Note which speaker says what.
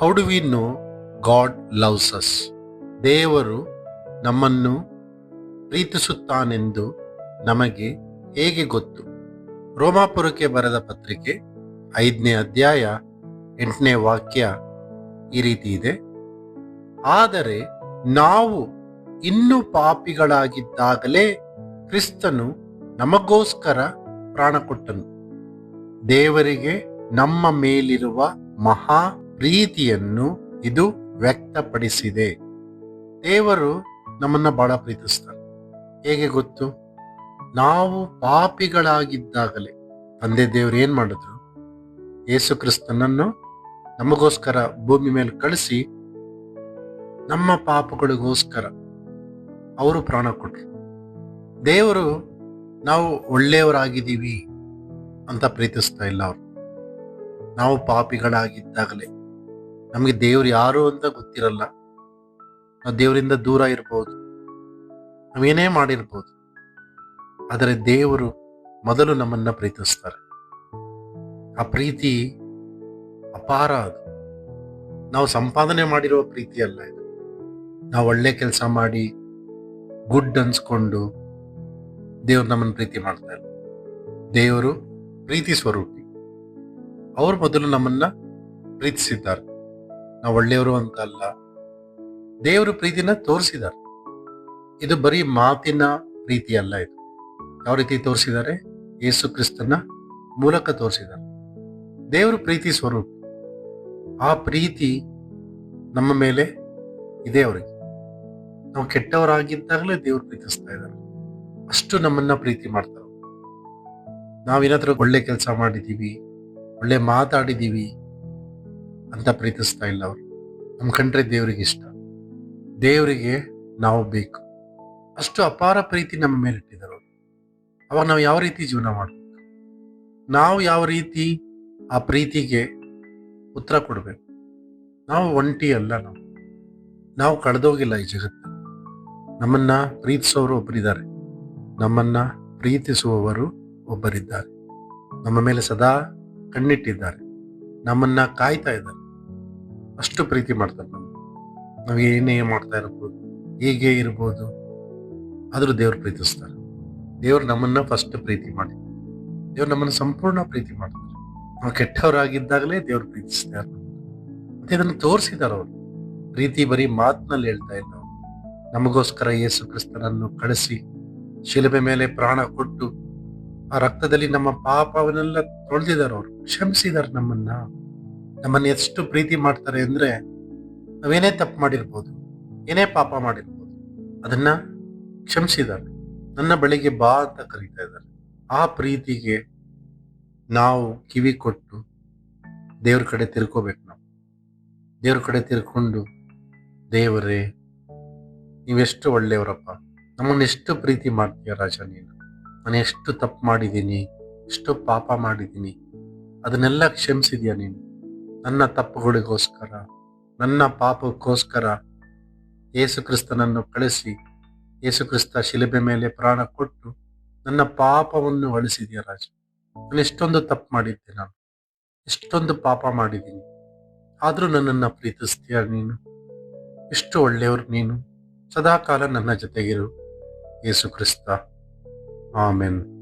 Speaker 1: How do we know God loves us ದೇವರು ನಮ್ಮನ್ನು ಪ್ರೀತಿಸುತ್ತಾನೆಂದು ನಮಗೆ ಹೇಗೆ ಗೊತ್ತು? ರೋಮಾಪುರಕ್ಕೆ ಬರೆದ ಪತ್ರಿಕೆ ಐದನೇ ಅಧ್ಯಾಯ ಎಂಟನೇ ವಾಕ್ಯ ಈ ರೀತಿ ಇದೆ. ಆದರೆ ನಾವು ಇನ್ನೂ ಪಾಪಿಗಳಾಗಿದ್ದಾಗಲೇ ಕ್ರಿಸ್ತನು ನಮಗೋಸ್ಕರ ಪ್ರಾಣ ಕೊಟ್ಟನು ದೇವರಿಗೆ ನಮ್ಮ ಮೇಲಿರುವ ಮಹಾ ಪ್ರೀತಿಯನ್ನು ಇದು ವ್ಯಕ್ತಪಡಿಸಿದೆ. ದೇವರು ನಮ್ಮನ್ನ ಬಹಳ ಪ್ರೀತಿಸ್ತಾರೆ. ಹೇಗೆ ಗೊತ್ತು? ನಾವು ಪಾಪಿಗಳಾಗಿದ್ದಾಗಲೇ ತಂದೆ ದೇವರು ಏನ್ ಮಾಡಿದ್ರು? ಯೇಸು ಕ್ರಿಸ್ತನನ್ನು ನಮಗೋಸ್ಕರ ಭೂಮಿ ಮೇಲೆ ಕಳಿಸಿ ನಮ್ಮ ಪಾಪಗಳಿಗೋಸ್ಕರ ಅವರು ಪ್ರಾಣ ಕೊಟ್ರು. ದೇವರು ನಾವು ಒಳ್ಳೆಯವರಾಗಿದ್ದೀವಿ ಅಂತ ಪ್ರೀತಿಸ್ತಾ ಇಲ್ಲ ಅವರು. ನಾವು ಪಾಪಿಗಳಾಗಿದ್ದಾಗಲೇ ನಮಗೆ ದೇವ್ರು ಯಾರು ಅಂತ ಗೊತ್ತಿರಲ್ಲ. ನಾವು ದೇವರಿಂದ ದೂರ ಇರ್ಬೋದು. ನಾವೇನೇ ಮಾಡಿರ್ಬೋದು. ಆದರೆ ದೇವರು ಮೊದಲು ನಮ್ಮನ್ನ ಪ್ರೀತಿಸ್ತಾರೆ. ಆ ಪ್ರೀತಿ ಅಪಾರ ಅದು. ನಾವು ಸಂಪಾದನೆ ಮಾಡಿರುವ ಪ್ರೀತಿ ಅಲ್ಲ ಇದು. ನಾವು ಒಳ್ಳೆ ಕೆಲಸ ಮಾಡಿ ಗುಡ್ ಅನ್ಸ್ಕೊಂಡು ದೇವ್ರು ನಮ್ಮನ್ನು ಪ್ರೀತಿ ಮಾಡ್ತಾರೆ ದೇವರು ಪ್ರೀತಿ ಸ್ವರೂಪಿ. ಅವರು ಮೊದಲು ನಮ್ಮನ್ನ ಪ್ರೀತಿಸಿದ್ದಾರೆ. ನಾವು ಒಳ್ಳೆಯವರು ಅಂತ ಅಲ್ಲ ದೇವರು ಪ್ರೀತಿನ ತೋರಿಸಿದ್ದಾರೆ. ಇದು ಬರೀ ಮಾತಿನ ಪ್ರೀತಿ ಅಲ್ಲ ಇದು. ಯಾವ ರೀತಿ ತೋರಿಸಿದ್ದಾರೆ? ಯೇಸು ಕ್ರಿಸ್ತನ ಮೂಲಕ ತೋರಿಸಿದ್ದಾರೆ. ದೇವರು ಪ್ರೀತಿ ಸ್ವರೂಪ. ಆ ಪ್ರೀತಿ ನಮ್ಮ ಮೇಲೆ ಇದೆ ಅವರಿಗೆ. ನಾವು ಕೆಟ್ಟವರಾಗಿದ್ದಾಗಲೇ ದೇವರು ಪ್ರೀತಿಸ್ತಾ ಇದ್ದಾರೆ. ಅಷ್ಟು ನಮ್ಮನ್ನ ಪ್ರೀತಿ ಮಾಡ್ತಾರೆ. ನಾವೇನಾದ್ರೂ ಒಳ್ಳೆ ಕೆಲಸ ಮಾಡಿದ್ದೀವಿ, ಒಳ್ಳೆ ಮಾತಾಡಿದೀವಿ ಅಂತ ಪ್ರೀತಿಸ್ತಾ ಇಲ್ಲ ಅವರು. ನಮ್ಮ ಕಂಡ್ರೆ ದೇವರಿಗೆ ಇಷ್ಟ. ದೇವರಿಗೆ ನಾವು ಬೇಕು. ಅಷ್ಟು ಅಪಾರ ಪ್ರೀತಿ ನಮ್ಮ ಮೇಲೆ ಇಟ್ಟಿದ್ದಾರೆ ಅವಾಗ ನಾವು ಯಾವ ರೀತಿ ಜೀವನ ಮಾಡಬೇಕು? ನಾವು ಯಾವ ರೀತಿ ಆ ಪ್ರೀತಿಗೆ ಉತ್ತರ ಕೊಡಬೇಕು? ನಾವು ಒಂಟಿ ಅಲ್ಲ ನಾವು. ನಾವು ಕಳೆದೋಗಿಲ್ಲ ಈ ಜಗತ್ತು ನಮ್ಮನ್ನ ಪ್ರೀತಿಸೋರು ಒಬ್ಬರಿದ್ದಾರೆ ನಮ್ಮನ್ನ ಪ್ರೀತಿಸುವವರು ಒಬ್ಬರಿದ್ದಾರೆ. ನಮ್ಮ ಮೇಲೆ ಸದಾ ಕಣ್ಣಿಟ್ಟಿದ್ದಾರೆ. ನಮ್ಮನ್ನ ಕಾಯ್ತಾ ಇದ್ದಾರೆ. ಅಷ್ಟು ಪ್ರೀತಿ ಮಾಡ್ತಾರೆ ನಮ್ಮ ನಾವು ಏನೇ ಮಾಡ್ತಾ ಇರ್ಬೋದು, ಹೀಗೆ ಇರ್ಬೋದು, ಆದರೂ ದೇವ್ರು ಪ್ರೀತಿಸ್ತಾರೆ. ದೇವ್ರು ನಮ್ಮನ್ನ ಫಸ್ಟ್ ಪ್ರೀತಿ ಮಾಡಿ. ದೇವ್ರು ನಮ್ಮನ್ನ ಸಂಪೂರ್ಣ ಪ್ರೀತಿ ಮಾಡ್ತಾರೆ. ನಾವು ಕೆಟ್ಟವರಾಗಿದ್ದಾಗಲೇ ದೇವ್ರು ಪ್ರೀತಿಸ್ತಾರೆ ಮತ್ತೆ ಇದನ್ನು ತೋರಿಸಿದಾರೆ ಅವರು. ಪ್ರೀತಿ ಬರೀ ಮಾತಿನಲ್ಲಿ ಹೇಳ್ತಾ ಇಲ್ಲ. ನಮಗೋಸ್ಕರ ಯೇಸು ಕ್ರಿಸ್ತನನ್ನು ಕಳಿಸಿ, ಶಿಲುಬೆ ಮೇಲೆ ಪ್ರಾಣ ಕೊಟ್ಟು, ಆ ರಕ್ತದಲ್ಲಿ ನಮ್ಮ ಪಾಪವನ್ನೆಲ್ಲ ತೊಳೆದಿದ್ದಾರೆ ಅವರು. ಕ್ಷಮಿಸಿದ್ದಾರೆ ನಮ್ಮನ್ನ. ನಮ್ಮನ್ನ ಎಷ್ಟು ಪ್ರೀತಿ ಮಾಡ್ತಾರೆ ಅಂದ್ರೆ ನಾವೇನೇ ತಪ್ಪು ಮಾಡಿರ್ಬೋದು, ಏನೇ ಪಾಪ ಮಾಡಿರ್ಬೋದು, ಅದನ್ನ ಕ್ಷಮಿಸಿದ್ದಾರೆ. ನನ್ನ ಬಳಿಗೆ ಬಾ ಅಂತ ಕರೀತಾ ಇದ್ದಾರೆ. ಆ ಪ್ರೀತಿಗೆ ನಾವು ಕಿವಿ ಕೊಟ್ಟು ದೇವ್ರ ಕಡೆ ತಿರ್ಕೋಬೇಕು ನಾವು. ದೇವ್ರ ಕಡೆ ತಿರ್ಕೊಂಡು, ದೇವರೇ, ನೀವೆಷ್ಟು ಒಳ್ಳೆಯವರಪ್ಪ, ನಮ್ಮನ್ನು ಎಷ್ಟು ಪ್ರೀತಿ ಮಾಡ್ತೀಯ ರಾಜ ನೀನು? ನಾನು ಎಷ್ಟು ತಪ್ಪು ಮಾಡಿದ್ದೀನಿ, ಎಷ್ಟು ಪಾಪ ಮಾಡಿದ್ದೀನಿ, ಅದನ್ನೆಲ್ಲ ಕ್ಷಮಿಸಿದ್ಯಾ ನೀನು? ನನ್ನ ತಪ್ಪುಗಳಿಗೋಸ್ಕರ, ನನ್ನ ಪಾಪಕ್ಕೋಸ್ಕರ ಯೇಸುಕ್ರಿಸ್ತನನ್ನು ಕಳಿಸಿ, ಯೇಸುಕ್ರಿಸ್ತ ಶಿಲುಬೆ ಮೇಲೆ ಪ್ರಾಣ ಕೊಟ್ಟು ನನ್ನ ಪಾಪವನ್ನು ಅಳಿಸಿದೆಯಾ ರಾಜ. ನಾನು ಎಷ್ಟೊಂದು ತಪ್ಪು ಮಾಡಿದ್ದೆ ನಾನು. ಎಷ್ಟೊಂದು ಪಾಪ ಮಾಡಿದ್ದೀನಿ. ಆದರೂ ನನ್ನನ್ನು ಪ್ರೀತಿಸ್ತೀಯ ನೀನು? ಎಷ್ಟು ಒಳ್ಳೆಯವರು ನೀನು? ಸದಾಕಾಲ ನನ್ನ ಜೊತೆಗಿರು. ಯೇಸು ಕ್ರಿಸ್ತ ಆಮೆನ್.